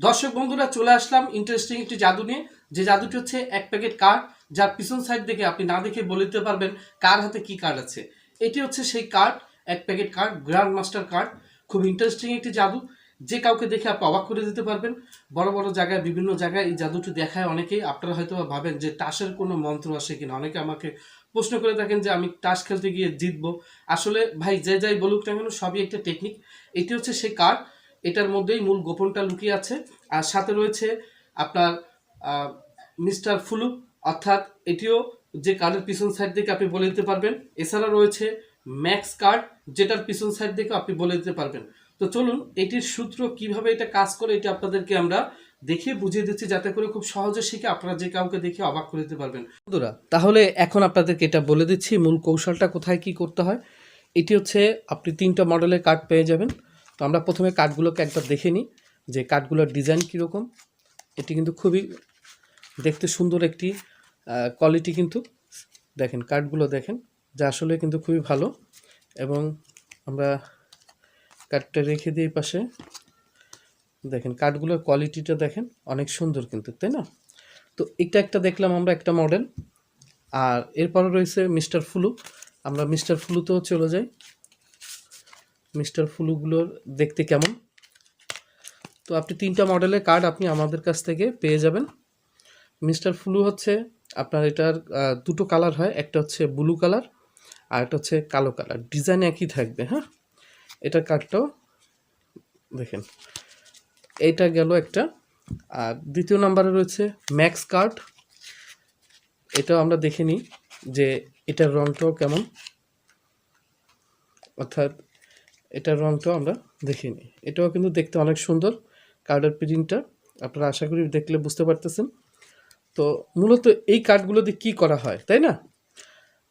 দর্শক বন্ধুরা, চলে আসলাম ইন্টারেস্টিং একটি জাদু নিয়ে। যে জাদুটি হচ্ছে এক প্যাকেট কার্ড যার পিছন সাইড দেখে আপনি না দেখে বলে দিতে পারবেন কার হাতে কি কার্ড আছে। এটি হচ্ছে সেই কার্ড এক packet card grand master card খুব ইন্টারেস্টিং একটি জাদু। যে কাউকে দেখে আপনি অবাক করে দিতে পারবেন, বড় বড় জায়গায়, বিভিন্ন জায়গায় এই জাদুটি দেখায় অনেকেই। আপনারা হয়তো ভাবেন যে টাসের কোনো মন্ত্র আসে কিনা। অনেকে আমাকে প্রশ্ন করে থাকেন যে আমি টাস খেলতে গিয়ে জিতবো। আসলে ভাই, যে যাই বলুক না কেন, সবই একটা টেকনিক এটি হচ্ছে সেই কার্ড এটার মধ্যেই মূল গোপনটা লুকিয়ে আছে। আর সাথে রয়েছে আপনার মিস্টার ফুলু। অর্থাৎ এটিও যে কার্ডের পিছন সাইড থেকে আপনি বলে দিতে পারবেন, এছাড়া রয়েছে ম্যাক্স কার্ড, যেটার পিছন সাইড থেকে আপনি বলে দিতে পারবেন। তো চলুন, এটির সূত্র কীভাবে এটা কাজ করে, এটা আপনাদেরকে আমরা দেখিয়ে বুঝিয়ে দিচ্ছি, যাতে করে খুব সহজে শিখে আপনারা যে কাউকে দেখে অবাক করে দিতে পারবেন। বন্ধুরা, তাহলে এখন আপনাদেরকে এটা বলে দিচ্ছি, মূল কৌশলটা কোথায় কি করতে হয়। এটি হচ্ছে, আপনি তিনটা মডেলের কার্ড পেয়ে যাবেন। তো আমরা প্রথমে কাঠগুলোকে একবার দেখে নিই যে কাঠগুলোর ডিজাইন কীরকম। এটি কিন্তু খুবই দেখতে সুন্দর একটি কোয়ালিটি কিন্তু। দেখেন, কাঠগুলো দেখেন, যা আসলে কিন্তু খুবই ভালো। এবং আমরা কাঠটা রেখে দিই পাশে। দেখেন, কাঠগুলোর কোয়ালিটিটা দেখেন, অনেক সুন্দর কিন্তু, তাই না? তো এটা একটা দেখলাম আমরা, একটা মডেল আর এরপরে রয়েছে মিস্টার ফুলু। আমরা মিস্টার ফ্লুতেও চলে যাই। মিস্টার ফ্লুগুলোর দেখতে কেমন? তো আপনি তিনটা মডেলের কার্ড আপনি আমাদের কাছ থেকে পেয়ে যাবেন। মিস্টার ফ্লু হচ্ছে আপনার এটার দুটো কালার হয়, একটা হচ্ছে ব্লু কালার আর একটা হচ্ছে কালো কালার। ডিজাইন একই থাকবে হ্যাঁ? এটার কার্ডটাও দেখেন। এইটা গেল একটা। আর দ্বিতীয় নাম্বারে রয়েছে ম্যাক্স কার্ড। এটাও আমরা দেখে নিই যে এটার রংটাও কেমন। অর্থাৎ এটার রংটাও আমরা দেখে নিই। এটাও কিন্তু দেখতে অনেক সুন্দর, কার্ডের প্রিন্টটা। আপনারা আশা করি দেখলে বুঝতে পারতেছেন। তো মূলত এই কার্ডগুলো দিয়ে কী করা হয়, তাই না?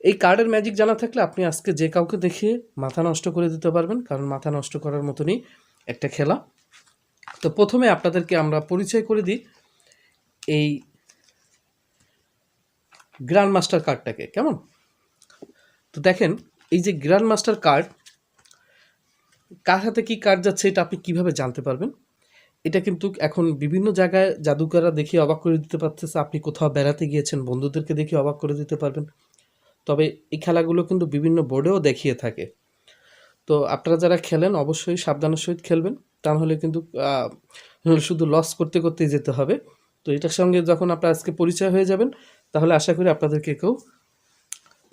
এই কার্ডের ম্যাজিক জানা থাকলে আপনি আজকে যে কাউকে দেখিয়ে মাথা নষ্ট করে দিতে পারবেন, কারণ মাথা নষ্ট করার মতনই একটা খেলা। তো প্রথমে আপনাদেরকে আমরা পরিচয় করে দিই এই গ্র্যান্ড মাস্টার কার্ডটাকে কেমন? তো দেখেন, এই যে গ্র্যান্ড মাস্টার কার্ড কার হাতে কী কার্ড যাচ্ছে এটা আপনি কীভাবে জানতে পারবেন? এটা কিন্তু এখন বিভিন্ন জায়গায় জাদুকররা দেখে অবাক করে দিতে পারতেছে। আপনি কোথাও বেড়াতে গিয়েছেন, বন্ধুদেরকে দেখে অবাক করে দিতে পারবেন। তবে এই খেলাগুলো কিন্তু বিভিন্ন বোর্ডেও দেখিয়ে থাকে। তো আপনারা যারা খেলেন, অবশ্যই সাবধানের সহিত খেলবেন। তা কিন্তু শুধু লস করতে করতেই যেতে হবে। তো এটার সঙ্গে যখন আপনার আজকে পরিচয় হয়ে যাবেন, তাহলে আশা করি আপনাদেরকে কেউ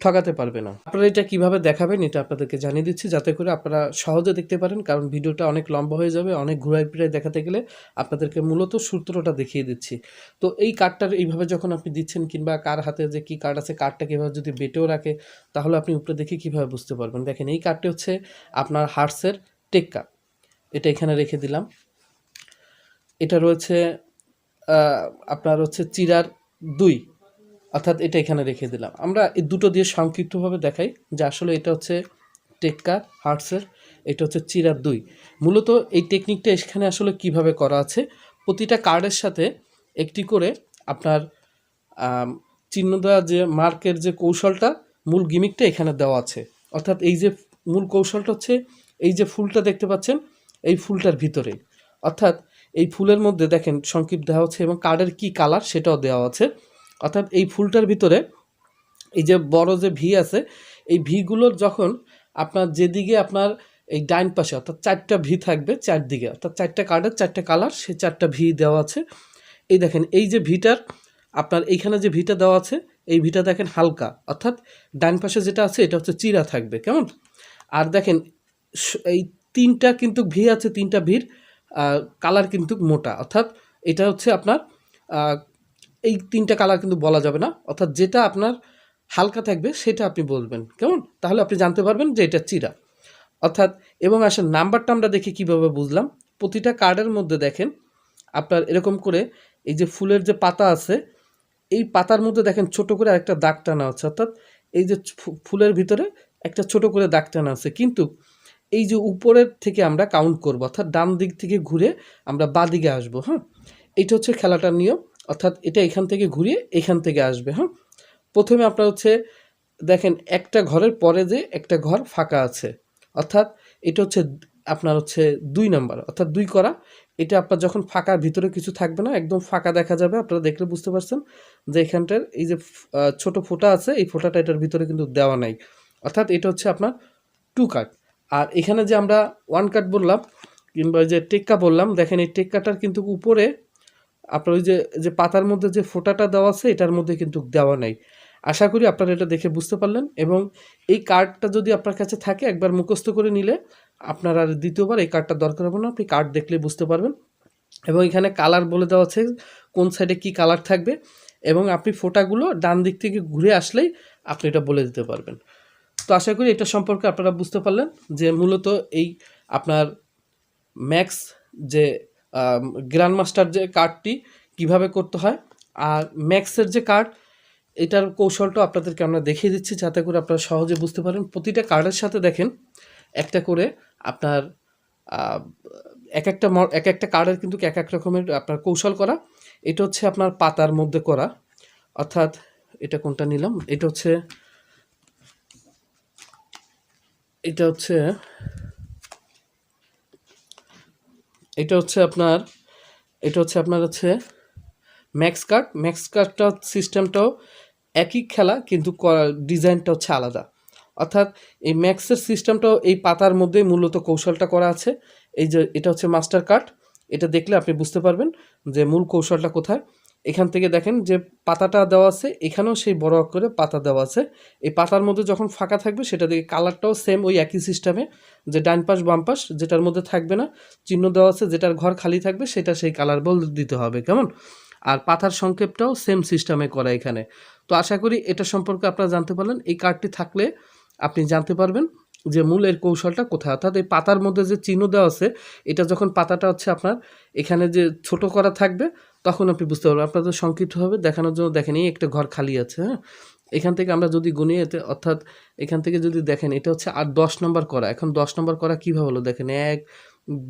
ঠকাতে পারবে না। আপনারা এটা কীভাবে দেখাবেন এটা আপনাদেরকে জানিয়ে দিচ্ছি। যাতে করে আপনারা সহজে দেখতে পারেন, কারণ ভিডিওটা অনেক লম্বা হয়ে যাবে, অনেক ঘুরাই ফিরাই দেখাতে গেলে আপনাদেরকে মূলত সূত্রটা দেখিয়ে দিচ্ছি। তো এই কার্ডটার এইভাবে যখন আপনি দিচ্ছেন কিংবা কার হাতে যে কি কার্ড আছে কার্ডটা কীভাবে যদি বেটেও রাখে, তাহলে আপনি উপরে দেখে কীভাবে বুঝতে পারবেন? দেখেন, এই কার্ডটি হচ্ছে আপনার হার্টসের টেক কার্ড এটা এখানে রেখে দিলাম। এটা রয়েছে আপনার হচ্ছে চিরার দুই। অর্থাৎ এটা এখানে রেখে দিলাম। আমরা এই দুটো দিয়ে সংক্ষিপ্তভাবে দেখাই যে আসলে এটা হচ্ছে টেক্কা হার্টসের, এটা হচ্ছে চিরার দুই। মূলত এই টেকনিকটা এখানে আসলে কীভাবে করা আছে? প্রতিটা কার্ডের সাথে একটি করে আপনার চিহ্ন দেওয়া যে মার্কের যে কৌশলটা, মূল গিমিকটা এখানে দেওয়া আছে। অর্থাৎ এই যে মূল কৌশলটা হচ্ছে, এই যে ফুলটা দেখতে পাচ্ছেন, এই ফুলটার ভিতরে। অর্থাৎ এই ফুলের মধ্যে দেখেন সংক্ষিপ্ত দেওয়া হচ্ছে এবং কার্ডের কি কালার সেটাও দেওয়া আছে। অর্থাৎ এই ফুলটার ভিতরে এই যে বড় যে ভি আছে, এই ভিগুলোর যখন আপনার যেদিকে আপনার এই ডাইন পাশে, অর্থাৎ চারটা ভি থাকবে চারদিকে, অর্থাৎ চারটা কার্ডের চারটা কালার সেই চারটা ভি দেওয়া আছে। এই দেখেন, এই যে ভিটার আপনার এইখানে যে ভিটা দেওয়া আছে, এই ভিটা দেখেন হালকা, অর্থাৎ ডান পাশে যেটা আছে, এটা হচ্ছে চিরা থাকবে, কেমন? আর দেখেন এই তিনটা কিন্তু ভি আছে, তিনটা ভির কালার কিন্তু মোটা, অর্থাৎ এটা হচ্ছে আপনার এই তিনটা কালার কিন্তু বলা যাবে না। অর্থাৎ যেটা আপনার হালকা থাকবে, সেটা আপনি বলবেন। কেমন? তাহলে আপনি জানতে পারবেন যে এটা চিরা। অর্থাৎ, এবং আসলে নাম্বারটা আমরা দেখে কীভাবে বুঝলাম? প্রতিটা কার্ডের মধ্যে দেখেন, আপনার এরকম করে এই যে ফুলের যে পাতা আছে, এই পাতার মধ্যে দেখেন ছোট করে একটা দাগ টানা আছে। অর্থাৎ, এই যে ফুলের ভিতরে একটা ছোট করে দাগ টানা আছে। কিন্তু এই যে উপরের থেকে আমরা কাউন্ট করব, অর্থাৎ ডান দিক থেকে ঘুরে আমরা বাঁ দিকে আসব হ্যাঁ? এইটা হচ্ছে খেলাটার নিয়ম। অর্থাৎ এটা এখান থেকে ঘুরিয়ে এখান থেকে আসবে হ্যাঁ? প্রথমে আপনার হচ্ছে, দেখেন একটা ঘরের পরে যে একটা ঘর ফাঁকা আছে, অর্থাৎ এটা হচ্ছে আপনার হচ্ছে দুই নাম্বার, অর্থাৎ দুই করা। এটা আপনার যখন ফাঁকা ভিতরে কিছু থাকবে না, একদম ফাঁকা দেখা যাবে, আপনারা দেখলে বুঝতে পারছেন যে এখানটার এই যে ছোট ফোঁটা আছে, এই ফোঁটাটা এটার ভিতরে কিন্তু দেওয়া নাই। অর্থাৎ এটা হচ্ছে আপনার টু কাট। আর এখানে যে আমরা ওয়ান কাট বললাম, কিংবা যে টেক্কা বললাম, দেখেন এই টেক্কাটার কিন্তু উপরে আপনার ওই যে যে পাতার মধ্যে যে ফোঁটাটা দেওয়া আছে, এটার মধ্যে কিন্তু দেওয়া নাই। আশা করি আপনারা এটা দেখে বুঝতে পারলেন এবং এই কার্ডটা যদি আপনার কাছে থাকে, একবার মুখস্থ করে নিলে আপনার আর দ্বিতীয়বার এই কার্ডটা দরকার হবে না। আপনি কার্ড দেখলে বুঝতে পারবেন। এবং এখানে কালার বলে দেওয়া আছে কোন সাইডে কি কালার থাকবে এবং আপনি ফোঁটাগুলো ডান দিক থেকে ঘুরে আসলেই আপনি এটা বলে দিতে পারবেন। তো আশা করি এটা সম্পর্কে আপনারা বুঝতে পারলেন যে মূলত এই আপনার ম্যাক্স যে গ্র্যান্ড মাস্টার যে কার্ডটি কীভাবে করতে হয় আর ম্যাক্সের যে কার্ড এটার কৌশলটা আপনাদেরকে আমরা দেখিয়ে দিচ্ছি যাতে করে আপনারা সহজে বুঝতে পারেন। প্রতিটা কার্ডের সাথে দেখেন একটা করে আপনার এক একটা এক একটা কার্ডের কিন্তু এক এক রকমের আপনার কৌশল করা। এটা হচ্ছে আপনার পাতার মধ্যে করা। অর্থাৎ এটা কোনটা নিলাম? এটা হচ্ছে এটা হচ্ছে এটা হচ্ছে আপনার, এটা হচ্ছে আপনার হচ্ছে ম্যাক্স কার্ড ম্যাক্স কার্ডটা সিস্টেমটাও একই খেলা, কিন্তু ডিজাইনটা হচ্ছে আলাদা। অর্থাৎ এই ম্যাক্সের সিস্টেমটাও এই পাতার মধ্যেই মূলত কৌশলটা করা আছে। এই যে, এটা হচ্ছে মাস্টার কার্ড এটা দেখলে আপনি বুঝতে পারবেন যে মূল কৌশলটা কোথায়। এখান থেকে দেখেন যে পাতাটা দেওয়া আছে, এখানেও সেই বড় অক্ষরে পাতা দেওয়া আছে। এই পাতার মধ্যে যখন ফাঁকা থাকবে, সেটা দেখে কালারটাও সেম ওই একই সিস্টেমে যে ডান পাশ, বাম পাশ, যেটার মধ্যে থাকবে না, চিহ্ন দেওয়া আছে, যেটার ঘর খালি থাকবে, সেটা সেই কালার বল দিতে হবে, কেমন? আর পাতার সংক্ষেপটাও সেম সিস্টেমে করা এখানে। তো আশা করি এটা সম্পর্কে আপনারা জানতে পারলেন। এই কার্ডটি থাকলে আপনি জানতে পারবেন যে মূল এর কৌশলটা কোথায়। অর্থাৎ এই পাতার মধ্যে যে চিহ্ন দেওয়া আছে, এটা যখন পাতাটা হচ্ছে আপনার, এখানে যে ছোট করা থাকবে তখন আপনি বুঝতে পারবেন। আপনাদের সংক্ষিপ্তভাবে দেখানোর জন্য দেখেন এই একটা ঘর খালি আছে হ্যাঁ? এখান থেকে আমরা যদি গুনি এতে, অর্থাৎ এখান থেকে যদি দেখেন, এটা হচ্ছে আর দশ নম্বর করা। এখন দশ নম্বর করা কীভাবে হলো? দেখেন, এক,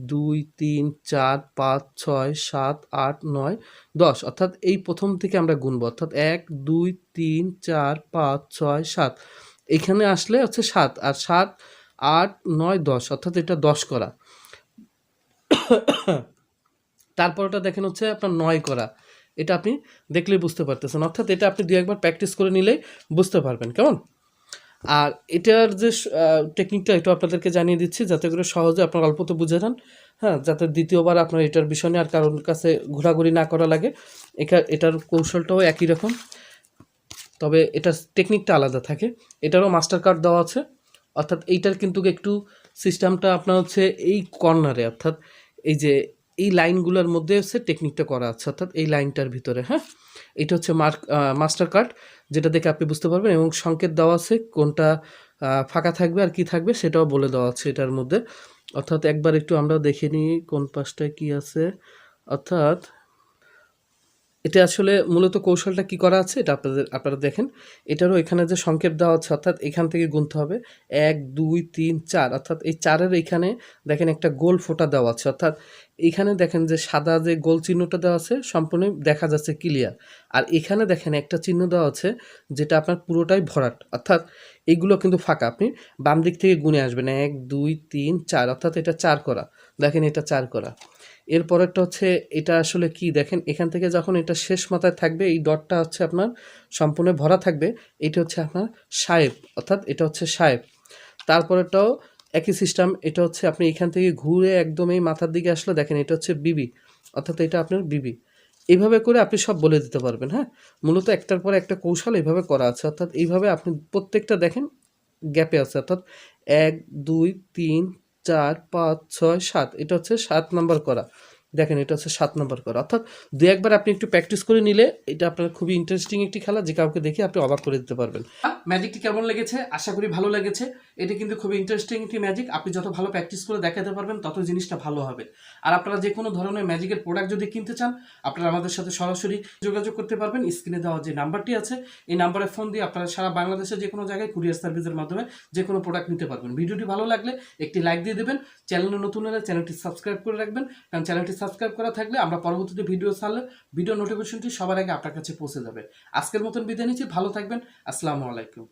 দুই, তিন, চার, পাঁচ, ছয়, সাত, আট, নয়, দশ। অর্থাৎ এই প্রথম থেকে আমরা গুনবো। অর্থাৎ এক, দুই, তিন, চার, পাঁচ, ছয়, সাত। এখানে আসলে হচ্ছে সাত, আর সাত, আট, নয়, দশ। অর্থাৎ এটা দশ করা। তারপরটা দেখেন হচ্ছে আপনার নয় করা। এটা আপনি দেখলেই বুঝতে পারতেছেন। অর্থাৎ এটা আপনি দু একবার প্র্যাকটিস করে নিলেই বুঝতে পারবেন। কেমন? আর এটার যে টেকনিকটা একটু আপনাদেরকে জানিয়ে দিচ্ছি যাতে করে সহজে আপনার অল্পতে বুঝে যান হ্যাঁ যাতে দ্বিতীয়বার আপনার এটার বিষয় আর কারোর কাছে ঘোরাঘুরি না করা লাগে। এটার কৌশলটাও একই রকম। তবে এটার টেকনিকটা আলাদা থাকে। এটারও মাস্টার কার্ড দেওয়া আছে। অর্থাৎ এইটার কিন্তু একটু সিস্টেমটা আপনার হচ্ছে এই কর্নারে। অর্থাৎ এই যে এই লাইনগুলোর মধ্যে হচ্ছে টেকনিকটা করা আছে, অর্থাৎ এই লাইনটার ভিতরে হ্যাঁ? এটা হচ্ছে মার্ক মাস্টার কার্ড যেটা দেখে আপনি বুঝতে পারবেন এবং সংকেত দেওয়া আছে কোনটা ফাঁকা থাকবে আর কি থাকবে সেটাও বলে দেওয়া আছে এটার মধ্যে। অর্থাৎ একবার একটু আমরা দেখে নিই কোন পাশটায় কি আছে। অর্থাৎ এটা আসলে মূলত কৌশলটা কি করা আছে, এটা আপনাদের, আপনারা দেখেন। এটারও এখানে যে সংক্ষেপ দেওয়া আছে, অর্থাৎ এখান থেকে গুনতে হবে। এক, দুই, তিন, চার, অর্থাৎ এই চারের এখানে দেখেন একটা গোল ফোঁটা দেওয়া আছে। অর্থাৎ এখানে দেখেন যে সাদা যে গোল চিহ্নটা দেওয়া আছে, সম্পূর্ণ দেখা যাচ্ছে ক্লিয়ার। আর এখানে দেখেন একটা চিহ্ন দেওয়া আছে, যেটা আপনার পুরোটাই ভরাট। অর্থাৎ এইগুলো কিন্তু ফাঁকা। আপনি বাম দিক থেকে গুনে আসবেন। এক, দুই, তিন, চার, অর্থাৎ এটা চার করা। দেখেন এটা চার করা। এরপরেরটা হচ্ছে, এটা আসলে কি? দেখেন, এখান থেকে যখন এটা শেষ মাথায় থাকবে, এই ডটটা হচ্ছে আপনার সম্পূর্ণ ভরা থাকবে, এটা হচ্ছে আপনার সাহেব, অর্থাৎ এটা হচ্ছে সাহেব। তারপরেরটাও একই সিস্টেম এটা হচ্ছে আপনি এখান থেকে ঘুরে একদম এই মাথার দিকে আসলে দেখেন, এটা হচ্ছে বিবি, অর্থাৎ এটা আপনার বিবি। এইভাবে করে আপনি সব বলে দিতে পারবেন হ্যাঁ? মূলত একটার পর একটা কৌশল এইভাবে করা আছে, অর্থাৎ এইভাবে আপনি প্রত্যেকটা দেখেন গ্যাপে আছে, অর্থাৎ এক, দুই, তিন চার পাঁচ ছয় সাত। এটা হচ্ছে সাত নাম্বার করা। দেখেন এটা হচ্ছে সাত নম্বর করা। অর্থাৎ দু একবার আপনি একটু প্র্যাকটিস করে নিলে এটা আপনার খুবই ইন্টারেস্টিং একটি খেলা যে কাউকে দেখে আপনি অবাক করে দিতে পারবেন। ম্যাজিকটি কেমন লেগেছে? আশা করি ভালো লেগেছে। এটা কিন্তু খুবই ইন্টারেস্টিং একটি ম্যাজিক আপনি যত ভালো প্র্যাকটিস করে দেখাতে পারবেন, তত জিনিসটা ভালো হবে। আর আপনারা যে কোনো ধরনের ম্যাজিকের প্রোডাক্ট যদি কিনতে চান, আপনারা আমাদের সাথে সরাসরি যোগাযোগ করতে পারবেন। স্ক্রিনে দেওয়া যে নাম্বারটি আছে, এই নাম্বারে ফোন দিয়ে আপনারা সারা বাংলাদেশের যে কোনো জায়গায় কুরিয়ার সার্ভিসের মাধ্যমে যে কোনো প্রোডাক্ট নিতে পারবেন। ভিডিওটি ভালো লাগলে একটি লাইক দিয়ে দেবেন। চ্যানেলে নতুন হলে চ্যানেলটি সাবস্ক্রাইব করে রাখবেন। কারণ চ্যানেলটি সাবস্ক্রাইব করা থাকলে আমরা পরবর্তীতে ভিডিও ছাড়লে, ভিডিও নোটিফিকেশনটি সবার আগে আপনার কাছে পৌঁছে যাবে। আজকের মতন বিদায় নিচ্ছি, ভালো থাকবেন, আসসালামু আলাইকুম।